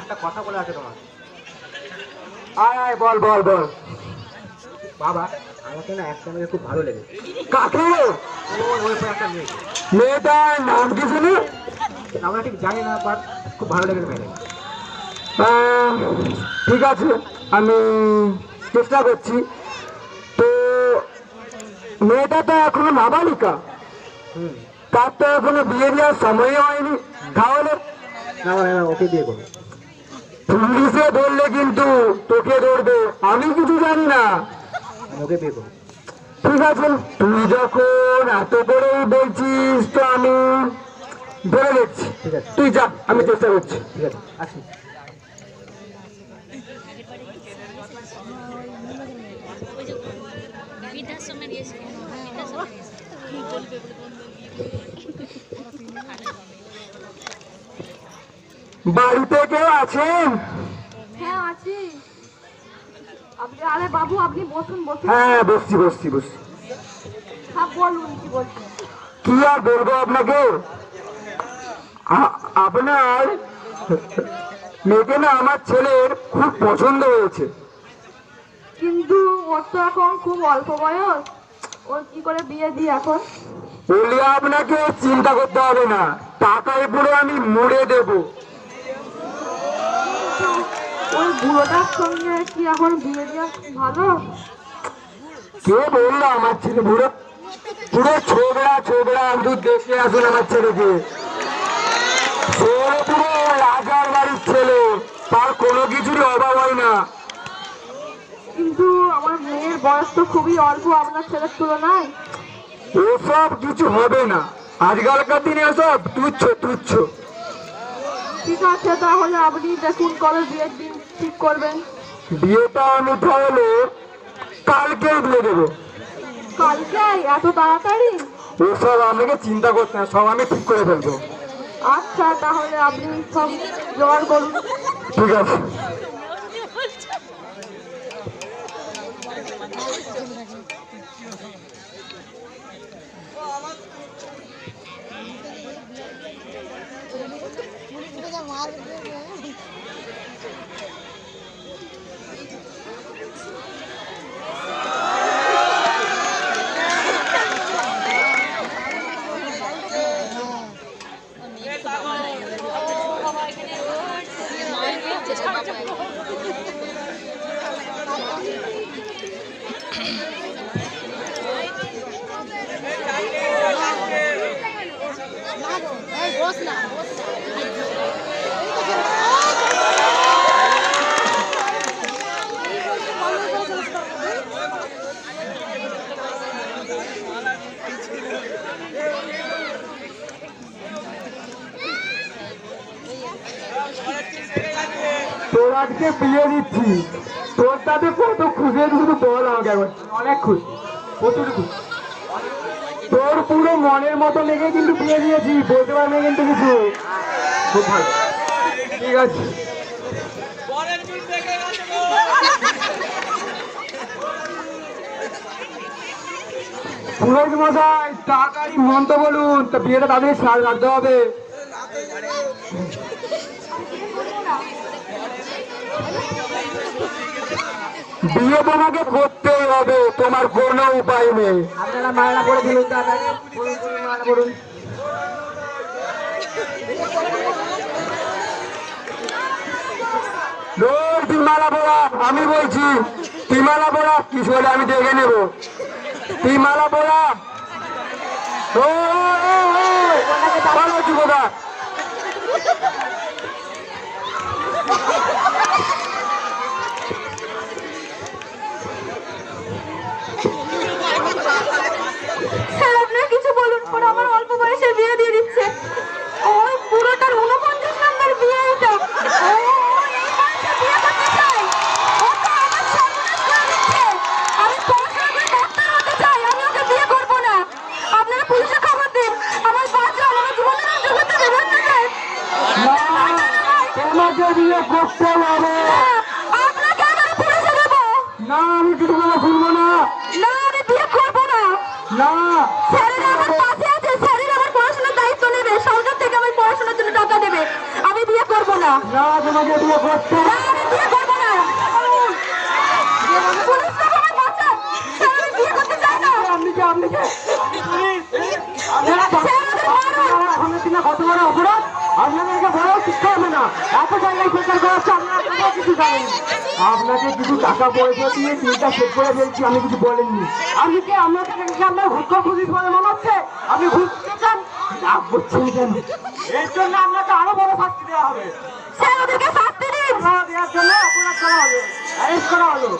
একটা কথা বলে আছে তোমার আয় আয় বল বল বল। বাবা আমাকে না একটা মেয়ে খুব ভালো লেগেছে। কাকে? ওই একটা মেয়ে। মেয়েটার নাম কি শুনি? আমরা ঠিক জানি না বাট খুব ভালো লেগেছে মেয়েটাকে ঠিক আছে আমি চেষ্টা করছি। তো মেয়েটা তো এখনও নাবালিকা। তার তো এখনও বিয়ে দেওয়ার সময় হয়নি। তাহলে না ওকে বিয়ে করব। পুলিশে ধরলে কিন্তু তোকে ধরবে। আমি কিছু জানি না। ঠিক আছে তুই যখন এত করেই বলছিস তো আমি ধরে আছে। তুই যা আমি চেষ্টা করছি। ঠিক আছে আসি। বৃদ্ধাশ্রমে দিয়েছে বৃদ্ধাশ্রমে দিয়েছে বাড়িতে কেউ আছেন? হ্যাঁ আছি। আপনি আরে বাবু আপনি বসুন বসুন। হ্যাঁ বসছি বসছি বসছি। হ্যাঁ বলুন কি বলছেন? কি আর বলব আপনাকে? আপনার মেয়েকে না আমার ছেলের খুব পছন্দ হয়েছে। কিন্তু ওর তো এখন খুব অল্প বয়স। ওর কি করে বিয়ে দিই এখন? বললে আপনাকে চিন্তা করতে হবে না। টাকায় পুরো আমি মুড়ে দেবো। ওই বুড়োটার সঙ্গে কি এখন বিয়ে দেওয়া ভালো? কে বলল আমার ছেলে? পুরো পুরো ছোবড়া ছোবড়া একটু দেখে আসুন আমার ছেলেকে। ছেলে পুরো রাজার বাড়ির ছেলে। তার কোনো কিছুরই অভাব হয় না। কিন্তু আমার মেয়ের বয়স তো খুবই অল্প আপনার ছেলের তুলনায়। ওসব কিছু হবে না। আজকালকার দিনে ওসব তুচ্ছ তুচ্ছ। ঠিক আছে তাহলে আপনি দেখুন কবে বিয়ের দিন ঠিক করবেন। বিয়েটা আমি তাহলে কালকেই দিয়ে দেবো। কালকে? এত তাড়াতাড়ি? ওসব আপনাকে চিন্তা করতে না সব আমি ঠিক করে ফেলব। আচ্ছা তাহলে আপনি সব জোগাড় করুন। ঠিক আছে। তোর আজকে বিয়ে দিচ্ছি। তোর তাতে কত খুশি শুধু বল আমাকে একবার। অনেক খুশি। প্রচুর খুশি। তোর পুরো মনের মতো লেগে কিন্তু বিয়ে দিয়েছি, বলতে পারবে কিন্তু কিছু। খুব ভালো। ঠিক আছে। পুরোহিত মশাই, তাড়াতাড়ি মন্ত্র বলুন। তা বিয়েটা তাদের সার রাখতে হবে। বিয়ে তোমাকে করতেই হবে তোমার কোনো উপায় নেই। আপনারা মালা করে দিলেন করুন তিমালা পড়া আমি বলছি তিমালা পড়া কিছু হলে আমি দেখে নেব। তিমালা পড়া ও ও, বিয়ে করতে হবে। না আমি কিছু কথা শুনব না। না আমি বিয়ে করব না। না। স্যারেরা আমার পাশে আছে স্যারেরা আমার পড়াশোনার দায়িত্ব নেবে। সরকার থেকে আমার পড়াশোনার জন্য টাকা দেবে। আমি বিয়ে করব না। না না তোমাকে বিয়ে করতে না, আমি বিয়ে করব না পুলিশ বাবু আমায় বাঁচান। স্যার, আমি বিয়ে করতে চাই না আপনি কে আপনি কে স্যার, আমাদের মারুন। আপনার দিনে কত বড় অপরাধ আপনাদেরকে বড় শিক্ষা হবে না এত জায়গায় প্রচার করা আপনারা কোনো কিছু জানেন আপনাকে কিছু টাকা পয়সা দিয়ে চিন্তা সেট করে ফেলছি আমি কিছু বলেননি। আপনি কি? আপনাকে আপনার ঘুষ পুলিশ বলে মনে হচ্ছে? আপনি ঘুষ দিচ্ছেন লাভ করছেন কেন এর জন্য আপনাকে আরও বড় শাস্তি দেওয়া হবে। স্যার ওদেরকে শাস্তি দিন। দেওয়ার জন্য অপরাধ করা হলো। অ্যারেস্ট করা হলো।